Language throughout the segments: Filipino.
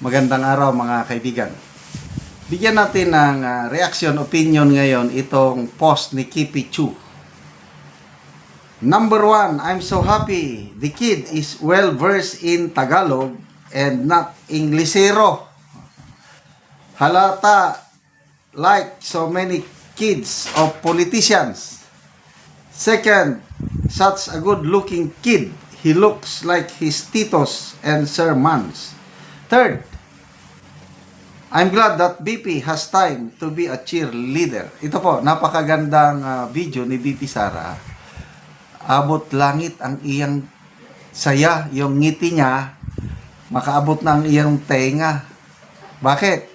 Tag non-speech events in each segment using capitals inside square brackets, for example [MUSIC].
Magandang araw mga kaibigan. Bigyan natin ng ah, reaction opinion ngayon itong post ni Kipi Chu. Number one, I'm so happy. The kid is well versed in Tagalog and not Inglesero. Halata like so many kids of politicians. Second, such a good looking kid. He looks like his titos and sermons. Third, I'm glad that BP has time to be a cheerleader. Ito po, napakagandang ah, video ni BP Sara. Abot langit ang iyang saya, yung ngiti niya, makaabot ng iyang tenga. Bakit?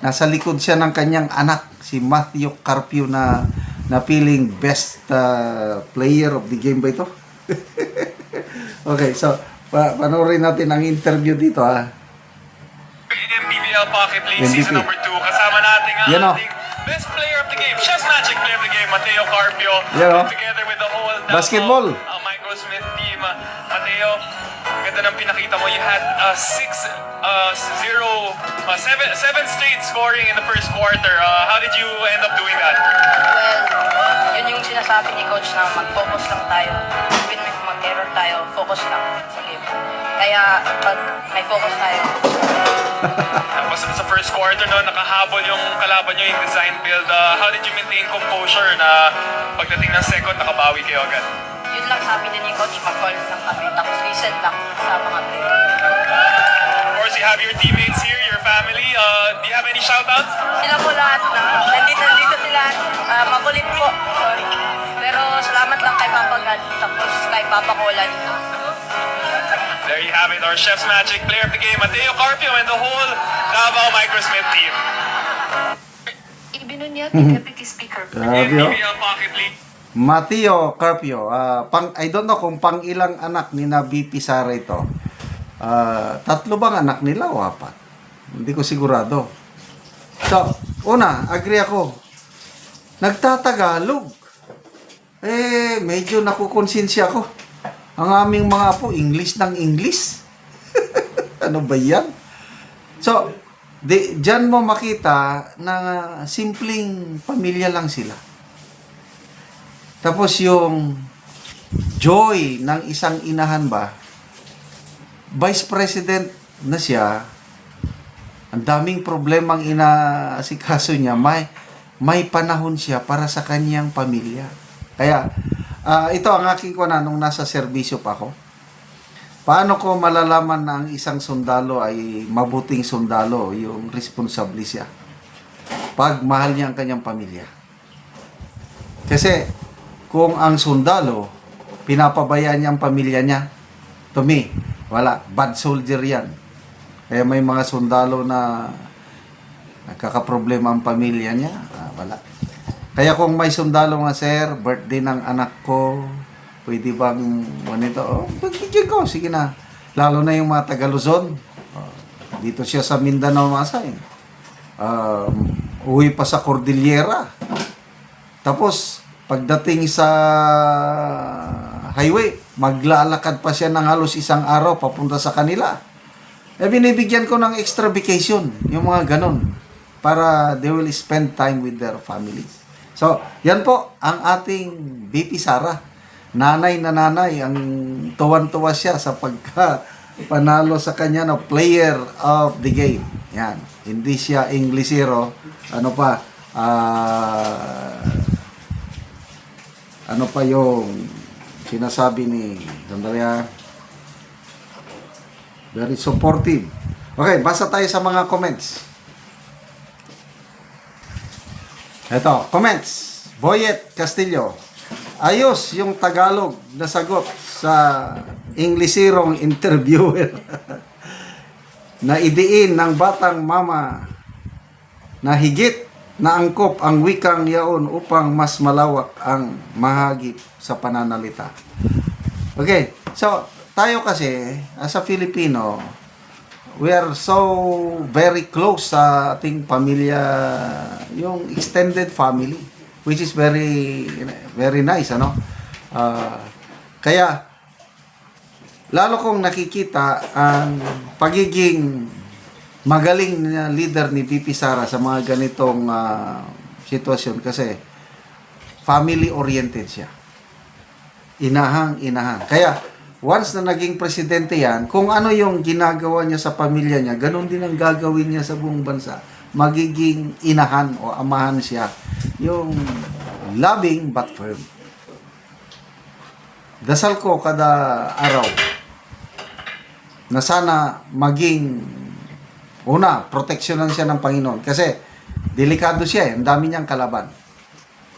Nasa likod siya ng kanyang anak, si Matthew Carpio na napiling best ah, player of the game ba ito? [LAUGHS] okay, so pa panoorin natin ang interview dito ha. Pocket League MVP. Season number 2. Kasama natin ang Yan o. ating best player of the game, Chef's Magic player of the game, Mateo Carpio. Yan o. And Together with the whole Davao, Basketball. uh, Microsmith team. Uh, Mateo, ganda ng pinakita mo. You had uh, six, uh, zero, uh, seven, seven straight scoring in the first quarter. Uh, how did you end up doing that? Well, yun yung sinasabi ni coach na mag-focus lang tayo. Even if mag-error tayo, focus lang sa game. Kaya pag may focus tayo, [LAUGHS] Tapos sa first quarter no, nakahabol yung kalaban nyo yung design build. Uh, how did you maintain composure na pagdating ng second, nakabawi kayo agad? yun lang sabi din ni coach, mag-call lang kami. Tapos listen lang sa mga player. Of course, you have your teammates here, your family. Uh, do you have any shoutouts? Sila po lahat na, nandito, nandito sila, ah, makulit po, sorry. Pero salamat lang kay Papa God, tapos kay Papa Colan. There you have it, our Chef's Magic player of the game, Mateo Carpio and the whole Davao Microsmith team. Ibinunyag ni Deputy Speaker Grabe oh. Mateo Carpio, ah, pang I don't know kung pang ilang anak ni na BP Sara ito. Ah, tatlo bang anak nila o apat? Hindi ko sigurado. So, una, agree ako. Nagtatagalog. Eh, medyo nakukonsensya ako. Ang aming mga apo, English ng English. [LAUGHS] ano ba yan? So, di, dyan mo makita na simpleng pamilya lang sila. Tapos yung joy ng isang inahan ba, vice president na siya, ang daming problemang inaasikaso niya, may, may panahon siya para sa kanyang pamilya. Kaya, ah, ito ang aking kuna nung nasa serbisyo pa ako. Paano ko malalaman na ang isang sundalo ay mabuting sundalo, yung responsable siya? Pag mahal niya ang kanyang pamilya. Kasi kung ang sundalo, pinapabayaan niya ang pamilya niya, to me, wala. Bad soldier yan. Kaya may mga sundalo na nagkakaproblema ang pamilya niya, ah, wala. Kaya kung may sundalo nga, sir, birthday ng anak ko, pwede bang ganito? Oh, bigyan ko, sige na. Lalo na yung mga taga Luzon. Oh, dito siya sa Mindanao, Masay. Um, uwi pa sa Cordillera. Tapos, pagdating sa highway, maglalakad pa siya ng halos isang araw papunta sa kanila. Eh, binibigyan ko ng extra vacation, yung mga ganon, para they will spend time with their families. So, yan po ang ating BP Sara. Nanay na nanay, ang tuwan-tuwa siya sa pagka panalo sa kanya na player of the game. Yan. Hindi siya Inglesero. Ano pa? Ah ano pa yung sinasabi ni sandali ah. very supportive okay basa tayo sa mga comments eto comments Boyet Castillo ayos yung Tagalog na sagot sa Inglesirong [LAUGHS] interviewer [LAUGHS] na idiin ng batang mama na higit na angkop ang wikang yaon upang mas malawak ang mahagip sa pananalita. Okay, so tayo kasi as a Filipino, we are so very close sa ating pamilya, yung extended family, which is very very nice, ano? Ah, kaya lalo kong nakikita ang pagiging magaling na leader ni VP Sara sa mga ganitong ah, sitwasyon kasi family oriented siya. Inahang inahan. Kaya once na naging presidente yan, kung ano yung ginagawa niya sa pamilya niya, ganun din ang gagawin niya sa buong bansa. Magiging inahan o amahan siya. Yung loving but firm. Dasal ko kada araw na sana maging una, proteksyonan siya ng Panginoon. Kasi delikado siya eh. Ang dami niyang kalaban.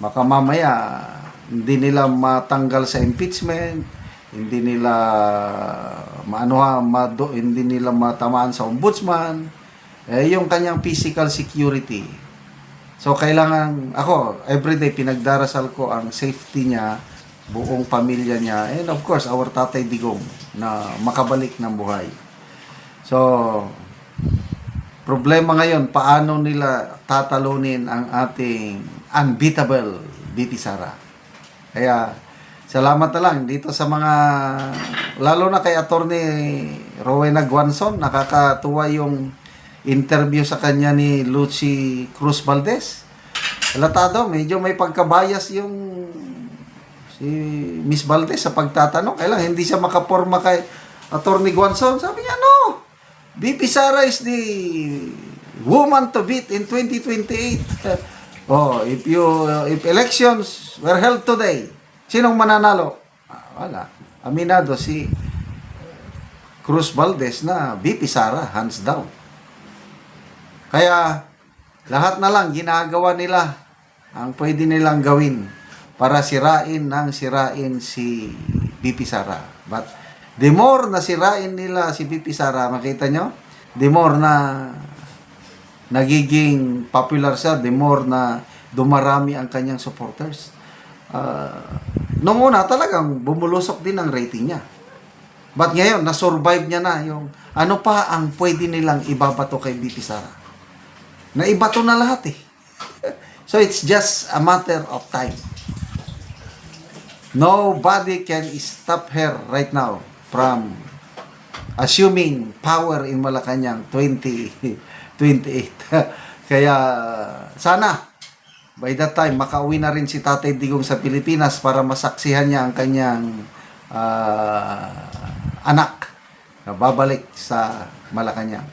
Baka mamaya hindi nila matanggal sa impeachment, hindi nila maano mado, hindi nila matamaan sa ombudsman, eh, yung kanyang physical security. So kailangan ako everyday pinagdarasal ko ang safety niya, buong pamilya niya, and of course our Tatay Digong na makabalik ng buhay. So problema ngayon paano nila tatalunin ang ating unbeatable BP Sara. Kaya salamat na lang dito sa mga lalo na kay Attorney Rowena Guanzon nakakatuwa yung interview sa kanya ni Lucy Cruz Valdez. Halatado, medyo may pagkabayas yung si Miss Valdez sa pagtatanong. Kailang hindi siya makaporma kay Attorney Guanzon. Sabi niya, no, BP Sara is the woman to beat in 2028. [LAUGHS] oh, if you if elections were held today, sinong mananalo? Ah, wala. Aminado si Cruz Valdez na BP Sara, hands down. Kaya lahat na lang ginagawa nila ang pwede nilang gawin para sirain ng sirain si BP Sara. But the more na sirain nila si BP Sara, makita nyo, the more na nagiging popular siya, the more na dumarami ang kanyang supporters. Uh, nung una talagang bumulusok din ang rating niya. But ngayon, na-survive niya na yung ano pa ang pwede nilang ibabato kay BP Sara. Naibato na lahat eh. [LAUGHS] so it's just a matter of time. Nobody can stop her right now from assuming power in Malacanang 2028. [LAUGHS] Kaya sana by that time makauwi na rin si Tatay Digong sa Pilipinas para masaksihan niya ang kanyang ah, anak na babalik sa Malacanang.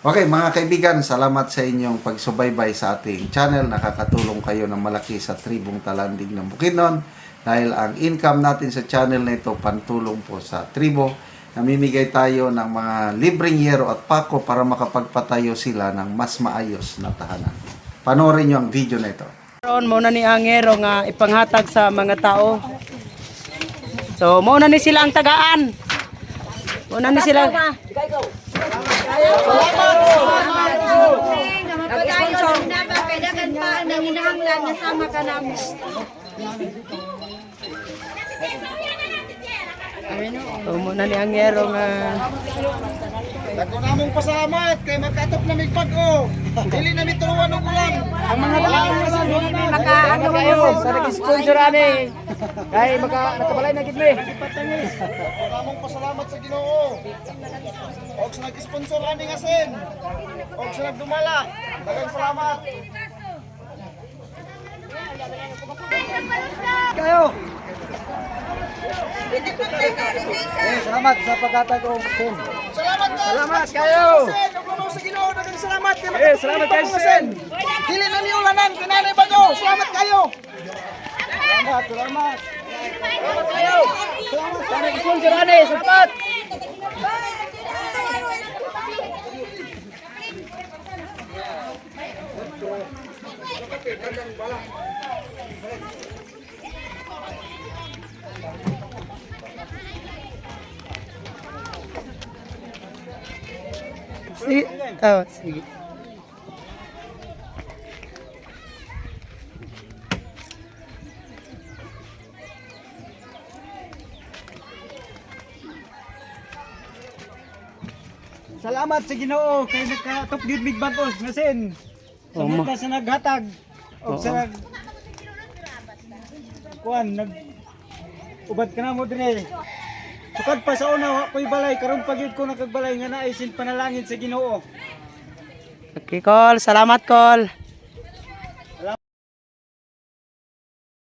Okay, mga kaibigan, salamat sa inyong pagsubaybay sa ating channel. Nakakatulong kayo ng malaki sa tribong talandig ng Bukidnon dahil ang income natin sa channel na ito pantulong po sa tribo. Namimigay tayo ng mga libreng yero at pako para makapagpatayo sila ng mas maayos na tahanan. Panoorin nyo ang video na ito. Karon mo na ni Angero nga ipanghatag sa mga tao. So mo na ni sila ang tagaan. Mo na ni sila. So mo na ni Angero nga Ako namong pasalamat kay magkatop na mig pag-o. Dili na mituruan og ulan. Ang mga daan nga sa dili na makaano kayo sa nag-sponsor ani. Kay maka nakabalay na gid mi. Ako namong pasalamat sa Ginoo. Og sa nag-sponsor ani nga sen. Og sa nagdumala. Daghang salamat. Kayo. Eh, salamat sa pagkatag og sen. Salamat kayo. Salamat kayo. Sa Ginoo daghang salamat kay Eh, salamat kayo sen. Dili na ni ulanan kinanay bago. Salamat kayo. Salamat, salamat. Salamat kayo. Salamat sa nag-sponsor ani. Salamat. Si oh, sige. Salamat sa Ginoo kay nagkatop gid mig bagos nga sen. Omo. Salamat sa naghatag og sa nag kuan nag ubad ka na mo dire. Sukad pa sa una wa ko'y balay karon pagid ko nakagbalay nga naay sin panalangin sa Ginoo. Okay, Col. Salamat, Col.